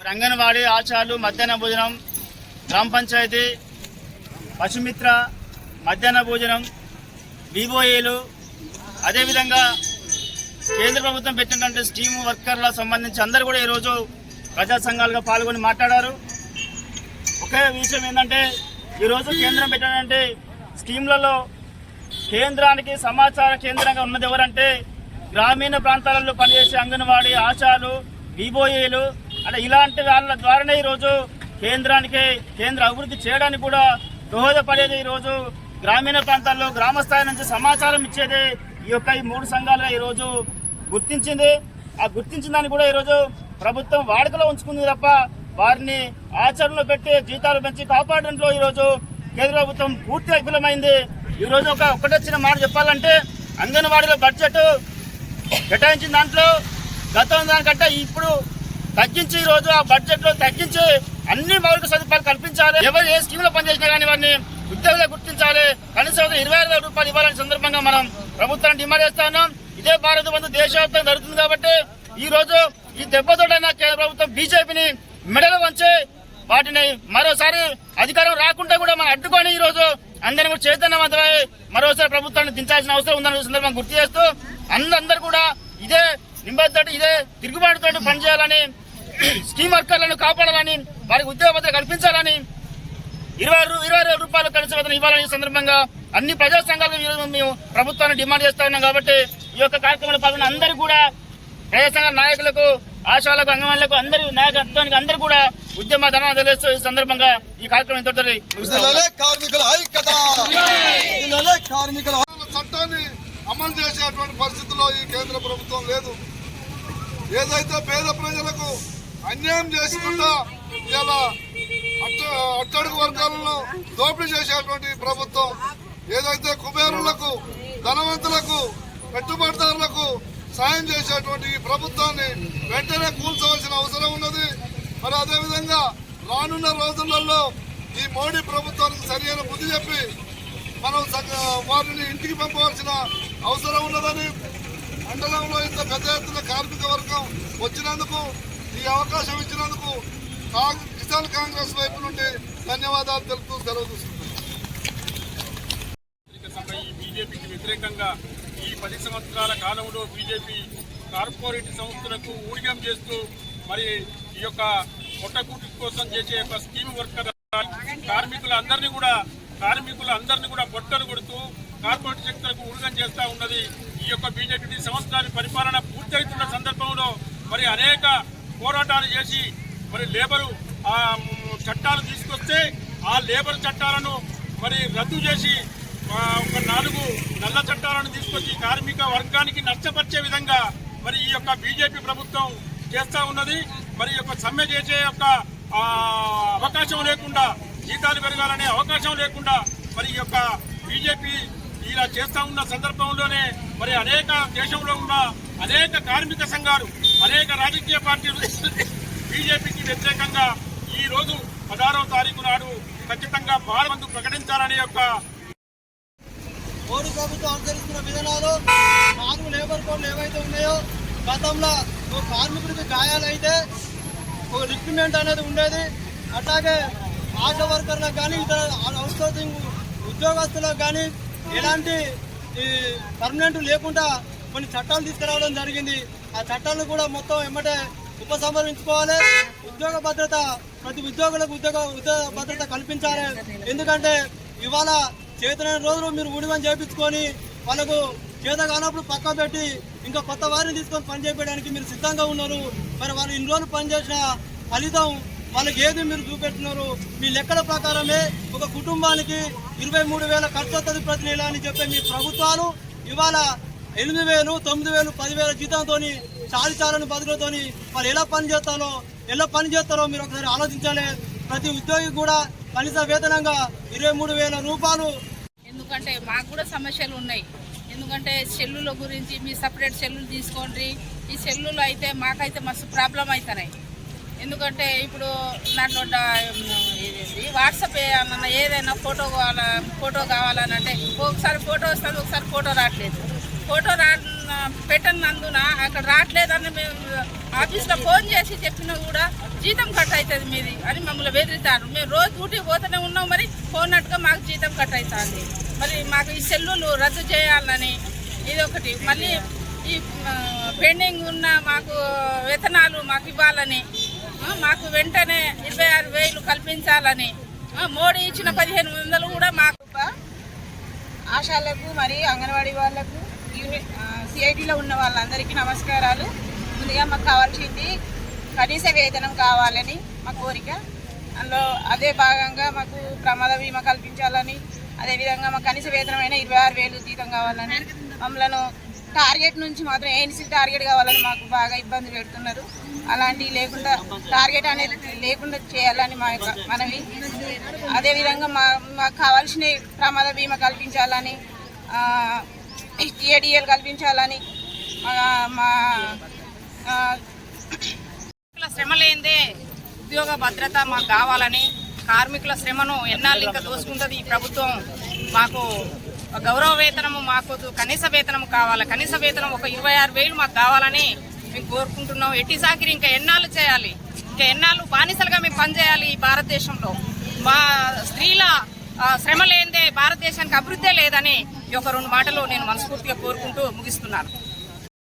మరి అంగన్వాడీ ఆచారాలు మధ్యాహ్న భోజనం గ్రామ పంచాయతీ పశుమిత్ర మధ్యాహ్న భోజనం వివోఏలు అదేవిధంగా కేంద్ర ప్రభుత్వం పెట్టినటువంటి స్టీమ్ వర్కర్ల సంబంధించి అందరూ కూడా ఈరోజు ప్రజా సంఘాలుగా పాల్గొని మాట్లాడారు. ఒకే విషయం ఏంటంటే ఈరోజు కేంద్రం పెట్టినటువంటి స్కీమ్లలో కేంద్రానికి సమాచార కేంద్రంగా ఉన్నది ఎవరంటే గ్రామీణ ప్రాంతాలలో పనిచేసే అంగన్వాడీ ఆశాలు బీబోఏలు అంటే ఇలాంటి వాళ్ళ ద్వారానే ఈరోజు కేంద్రానికి కేంద్ర అభివృద్ధి చేయడానికి కూడా దోహదపడేది ఈరోజు గ్రామీణ ప్రాంతాల్లో గ్రామ స్థాయి నుంచి సమాచారం ఇచ్చేది ఈ యొక్క ఈ మూడు సంఘాలుగా ఈరోజు గుర్తించింది. ఆ గుర్తించిన దాన్ని కూడా ఈరోజు ప్రభుత్వం వాడుకలో ఉంచుకుంది తప్ప వారిని ఆచరణలో పెట్టి జీతాలు పెంచి కాపాడడంలో ఈరోజు కేంద్ర ప్రభుత్వం పూర్తిగా విఫలమైంది ఈరోజు ఒక ఒకటొచ్చిన మాట చెప్పాలంటే అంగన్వాడీలో బడ్జెట్ కేటాయించిన దాంట్లో గతం దానికంటే ఇప్పుడు తగ్గించి ఈ రోజు ఆ బడ్జెట్లో తగ్గించి అన్ని మౌలిక సదుపాయాలు కల్పించాలి. ఎవరు ఏ స్కీమ్లో పనిచేసినా కానీ వారిని ఉద్యోగులు గుర్తించాలి. కనీసం ఇరవై ఐదు వేల రూపాయలు ఇవ్వాలని సందర్భంగా మనం ప్రభుత్వాన్ని డిమాండ్ చేస్తా ఉన్నాం. ఇదే భారత బంధు దేశవ్యాప్తంగా జరుగుతుంది కాబట్టి ఈ రోజు ఈ దెబ్బతోటైన కేంద్ర ప్రభుత్వం బీజేపీని మెడలు వంచి వాటిని మరోసారి అధికారం రాకుండా కూడా మనం అడ్డుకొని ఈ రోజు అందరం కూడా చైతన్యవంతమై మరోసారి ప్రభుత్వాన్ని దించాల్సిన అవసరం ఉందని సందర్భంగా గుర్తు చేస్తూ అందరూ కూడా ఇదే నింబడితోటి ఇదే తిరుగుబాటుతో పనిచేయాలని స్కీమ్ వర్కర్లను కాపాడాలని వారికి ఉద్యోగ భద్రత కల్పించాలని ఇరవై ఇరవై వేల రూపాయలు కనీస వేతనం ఇవ్వాలని సందర్భంగా అన్ని ప్రజా సంఘాలు ఈరోజు మేము ప్రభుత్వాన్ని డిమాండ్ చేస్తా ఉన్నాం కాబట్టి ఈ యొక్క కార్యక్రమంలో పాల్గొన్న అందరూ కూడా ప్రజా సంఘ నాయకులకు ఆశాలకు అంగన్వాళ్ళకు అందరి నాయకత్వానికి అందరూ కూడా ఉద్యమ ధనం తెలియజేస్తూ ఈ సందర్భంగా ఈ కార్యక్రమం కార్మికుల చట్టాన్ని అమలు చేసేటువంటి పరిస్థితిలో ఈ కేంద్ర ప్రభుత్వం లేదు. ఏదైతే పేద ప్రజలకు అన్యాయం చేసుకుంటా ఇలా అట్ట అట్టడుగు వర్గాలను దోపిడీ చేసేటువంటి ప్రభుత్వం ఏదైతే కుబేరులకు ధనవంతులకు పెట్టుబడిదారులకు సాయం చేసేటువంటి ఈ ప్రభుత్వాన్ని వెంటనే కూల్చవలసిన అవసరం ఉన్నది. మరి అదేవిధంగా రానున్న రోజులలో ఈ మోడీ ప్రభుత్వానికి సరైన బుద్ధి చెప్పి మనం వారిని ఇంటికి పంపవలసిన అవసరం ఉన్నదని మండలంలో ఇంత పెద్ద ఎత్తున కార్మిక వర్గం వచ్చినందుకు ఈ అవకాశం ఇచ్చినందుకు కిసాన్ కాంగ్రెస్ వైపు నుండి ధన్యవాదాలు తెలుపుతూ సెలవు తీసుకుంటున్నాను బీజేపీకి వ్యతిరేకంగా ఈ పది సంవత్సరాల కాలంలో బీజేపీ కార్పొరేట్ సంస్థలకు ఊడిగం చేస్తూ మరి ఈ యొక్క పొట్టకూటి కోసం చేసే ఒక స్కీమ్ వర్కర్ కార్మికులందరినీ కూడా కార్మికులందరినీ కూడా పొట్టలు కొడుతూ కార్పొరేట్ శక్తులకు ఊడిగం చేస్తూ ఉన్నది ఈ యొక్క బీజేపీ సంవత్సరాల పరిపాలన పూర్తవుతున్న సందర్భంలో మరి అనేక పోరాటాలు చేసి మరి లేబరు చట్టాలు తీసుకొస్తే ఆ లేబర్ చట్టాలను మరి రద్దు చేసి ఒక నాలుగు నల్ల చట్టాలను తీసుకొచ్చి కార్మిక వర్గానికి నష్టపరిచే విధంగా మరి ఈ యొక్క బీజేపీ ప్రభుత్వం చేస్తూ ఉన్నది. మరి యొక్క సమ్మె చేసే యొక్క అవకాశం లేకుండా జీతాలు పెరగాలనే అవకాశం లేకుండా మరి ఈ యొక్క బీజేపీ ఇలా చేస్తా ఉన్న సందర్భంలోనే మరి అనేక దేశంలో ఉన్న అనేక కార్మిక సంఘాలు అనేక రాజకీయ పార్టీలు బీజేపీకి వ్యతిరేకంగా ఈ రోజు పదహారవ తారీఖు నాడు ఖచ్చితంగా భారత్ ప్రకటించాలనే యొక్క మోడీ ప్రభుత్వం అనుసరిస్తున్న విధానాలు నాలుగు లేబర్ కోడ్లు ఏవైతే ఉన్నాయో గతంలో ఒక కార్మికుడికి గాయాలైతే ఒక రిక్రూట్మెంట్ అనేది ఉండేది. అట్లాగే ఆశా వర్కర్లకు కానీ ఇతర అవుట్సోర్సింగ్ ఉద్యోగస్తులకు కానీ ఎలాంటి ఈ పర్మనెంట్ లేకుండా కొన్ని చట్టాలు తీసుకురావడం జరిగింది. ఆ చట్టాలను కూడా మొత్తం ఎమ్మటే ఉపసంహరించుకోవాలి. ఉద్యోగ భద్రత ప్రతి ఉద్యోగులకు ఉద్యోగ ఉద్యోగ భద్రత కల్పించాలి. ఎందుకంటే ఇవాళ చేతనైన రోజులు మీరు ఉడిమని చేపించుకొని వాళ్ళకు చేత కానప్పుడు పక్క పెట్టి ఇంకా కొత్త వారిని తీసుకొని పని చేయడానికి మీరు సిద్ధంగా ఉన్నారు. మరి వాళ్ళు ఇన్ని రోజులు పనిచేసిన ఫలితం వాళ్ళకి ఏది మీరు చూపెట్టినారు మీ లెక్కల ప్రకారమే ఒక కుటుంబానికి ఇరవై మూడు వేల ఖర్చు వస్తుంది ప్రతి నెల అని చెప్పే మీ ప్రభుత్వాలు ఇవాళ ఎనిమిది వేలు తొమ్మిది వేలు పదివేల జీతంతో చాలి చాలని బతుకులతోని వాళ్ళు ఎలా పని చేస్తారో ఎలా పని చేస్తారో మీరు ఒకసారి ఆలోచించాలి. ప్రతి ఉద్యోగి కూడా కనీస వేతనంగా ఇరవై మూడు వేల రూపాయలు. ఎందుకంటే మాకు కూడా సమస్యలు ఉన్నాయి. ఎందుకంటే సెల్లుల గురించి మీ సపరేట్ సెల్లులు తీసుకోండి. ఈ సెల్లులు అయితే మాకైతే మస్తు ప్రాబ్లం అవుతున్నాయి. ఎందుకంటే ఇప్పుడు దాంట్లో ఇది వాట్సాప్ ఏమన్నా ఏదైనా ఫోటో కావాలా ఫోటో కావాలని అంటే ఒకసారి ఫోటో వస్తుంది ఒకసారి ఫోటో రావట్లేదు. ఫోటో రా పెట్టనందున అక్కడ రావట్లేదని మేము ఆఫీస్లో ఫోన్ చేసి చెప్పినా కూడా జీతం కట్ అవుతుంది మీది అని మమ్మల్ని బెదిరితారు. మేము రోజు డ్యూటీ పోతూనే ఉన్నాం మరి పోనట్టుగా మాకు జీతం కట్ అవుతుంది. మరి మాకు ఈ సెల్లులు రద్దు చేయాలని ఇది ఒకటి మళ్ళీ ఈ పెండింగ్ ఉన్న మాకు వేతనాలు మాకు ఇవ్వాలని మాకు వెంటనే ఇరవై ఆరు వేలు కల్పించాలని. మోడీ ఇచ్చిన పదిహేను వందలు కూడా మాకు ఆశాలకు మరియు అంగన్వాడీ వాళ్ళకు యూనిట్ సిఐటిలో ఉన్న వాళ్ళందరికీ నమస్కారాలు. ముందుగా మాకు కావాల్సింది కనీస వేతనం కావాలని మా కోరిక. అందులో అదే భాగంగా మాకు ప్రమాద బీమా కల్పించాలని అదేవిధంగా మాకు కనీస వేతనమైన ఇరవై ఆరు వేలు జీతం కావాలని మమ్మలను టార్గెట్ నుంచి మాత్రం ఏఎన్సీ టార్గెట్ కావాలని మాకు బాగా ఇబ్బంది పెడుతున్నారు. అలాంటివి లేకుండా టార్గెట్ అనేది లేకుండా చేయాలని మా యొక్క మనవి. అదేవిధంగా మా మాకు కావాల్సిన ప్రమాద బీమా కల్పించాలని టీఏడిఎల్ కల్పించాలని మా- కార్మికుల శ్రమ లేనిదే ఉద్యోగ భద్రత మాకు కావాలని కార్మికుల శ్రమను ఎన్నాళ్ళు ఇంకా దోసుకుంటుంది ఈ ప్రభుత్వం మాకు గౌరవ వేతనము మాకు కనీస వేతనం కావాలి? కనీస వేతనం ఒక ఇరవై ఆరు వేలు మాకు కావాలని మేము కోరుకుంటున్నాం. ఎట్టి సాకిరి ఇంకా ఎన్నాళ్ళు చేయాలి? ఇంకా ఎన్నాళ్ళు బానిసలుగా మేము పనిచేయాలి ఈ భారతదేశంలో? మా స్త్రీల శ్రమ లేనిదే భారతదేశానికి అభివృద్ధి లేదని ఈ యొక్క రెండు మాటలు నేను మనస్ఫూర్తిగా కోరుకుంటూ ముగిస్తున్నాను.